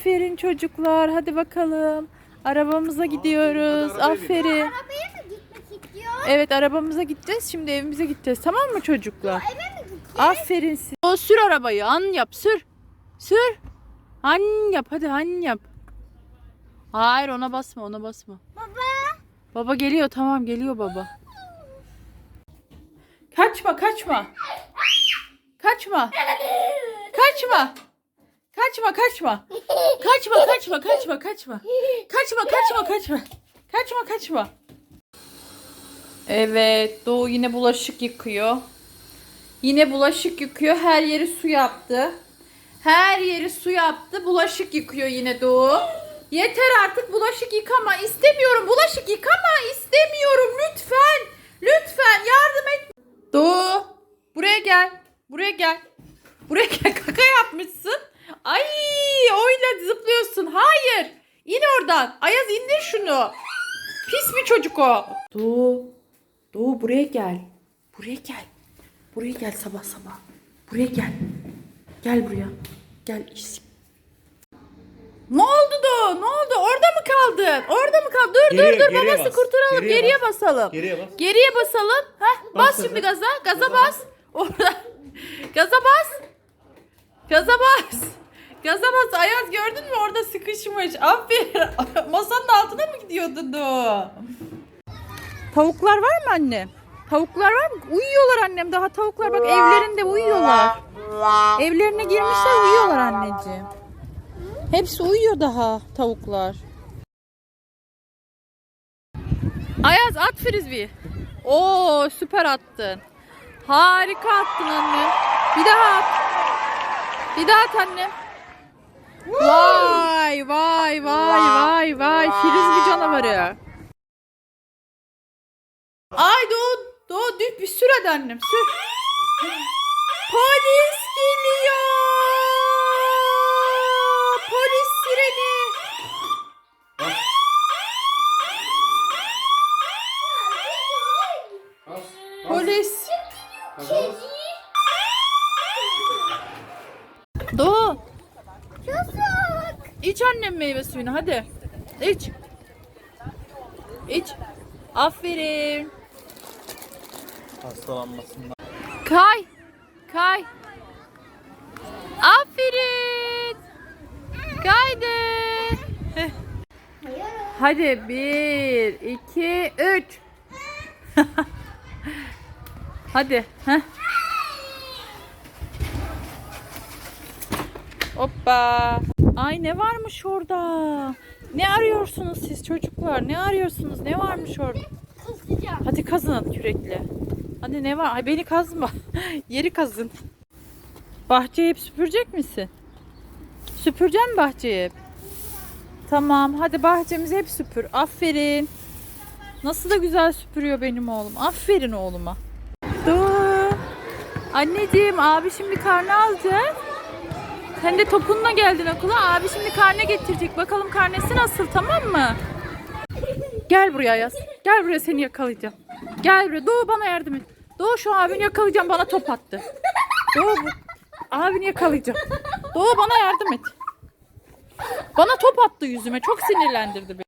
Aferin çocuklar. Hadi bakalım. Arabamıza gidiyoruz. hadi arabaya. Aferin. Arabaya mı gitmek istiyor? Evet arabamıza gideceğiz. Şimdi evimize gideceğiz. Tamam mı çocuklar? Eve mi gideceğiz? Aferin size. O sür arabayı. An yap. Sür. Sür. Han yap. Hadi han yap. Hayır ona basma. Ona basma. Baba. Baba geliyor. Tamam geliyor baba. Kaçma kaçma. Kaçma. Kaçma. Kaçma kaçma. Kaçma kaçma kaçma kaçma. Kaçma kaçma kaçma. Kaçma kaçma. Evet Doğu yine bulaşık yıkıyor. Yine bulaşık yıkıyor. Her yeri su yaptı. Her yeri su yaptı. Bulaşık yıkıyor yine Doğu. Yeter artık bulaşık yıkama. İstemiyorum. Bulaşık yıkama. istemiyorum. Lütfen. Lütfen yardım et. Doğu. Buraya gel. Buraya gel. Buraya gel. Oradan. Ayaz indir şunu. Pis bir çocuk o. Doğu. Doğu buraya gel. Buraya gel. Buraya gel sabah sabah. Buraya gel. Gel buraya. Gel isim. Ne oldu Doğu? Ne oldu? Orada mı kaldın? Orada mı kaldın? Dur Geriye- dur dur geriye babası bas. kurtaralım. Geriye, Geriye basalım. Geriye bas. Geriye basalım. Heh, bas, Bas şimdi gaza. Gaza bas. Orada. Gaza bas. Gaza bas. Gaza bas. Ayaz gördün mü? Orada sıkışmış. Aferin. Masanın altına mı gidiyordun Doğu? Tavuklar var mı anne? Tavuklar var mı? Uyuyorlar annem. Daha tavuklar bak evlerinde uyuyorlar. Evlerine girmişler uyuyorlar anneciğim. Hepsi uyuyor daha tavuklar. Ayaz at frisbee. Oo süper attın. Harika attın anne. Bir daha at. Bir daha at anne. Vay vay vay vay vay frisbee canavarı. Ay Doğu Doğu düt bir sür hadi annem sür. Polis geliyor. Polis sireni. Polis. Bas. Doğu Çocuk. İç annem meyve suyunu hadi. İç. İç. Aferin. Hastalanmasınlar. Kay. Kay. Aferin. Kaydı. Hadi bir, iki, üç. Hadi. Heh. Hoppa. Ay ne varmış orada? Ne arıyorsunuz siz çocuklar? Ne arıyorsunuz? Ne varmış orada? Hadi kazın hadi kürekle. Hadi ne var? Ay beni kazma. Yeri kazın. Bahçeyi hep süpürecek misin? Süpüreceksin mi bahçeyi hep? Tamam. Hadi bahçemizi hep süpür. Aferin. Nasıl da güzel süpürüyor benim oğlum. Aferin oğluma. Dur. Anneciğim abi şimdi karne alacak. Sen de topunla geldin okula. Abi şimdi karne getirecek. Bakalım karnesi nasıl tamam mı? Gel buraya Yaz. Gel buraya seni yakalayacağım. Gel buraya. Doğu bana yardım et. Doğu şu abini yakalayacağım. Bana top attı. Doğu bu. Abini yakalayacağım. Doğu bana yardım et. Bana top attı yüzüme. Çok sinirlendirdi beni.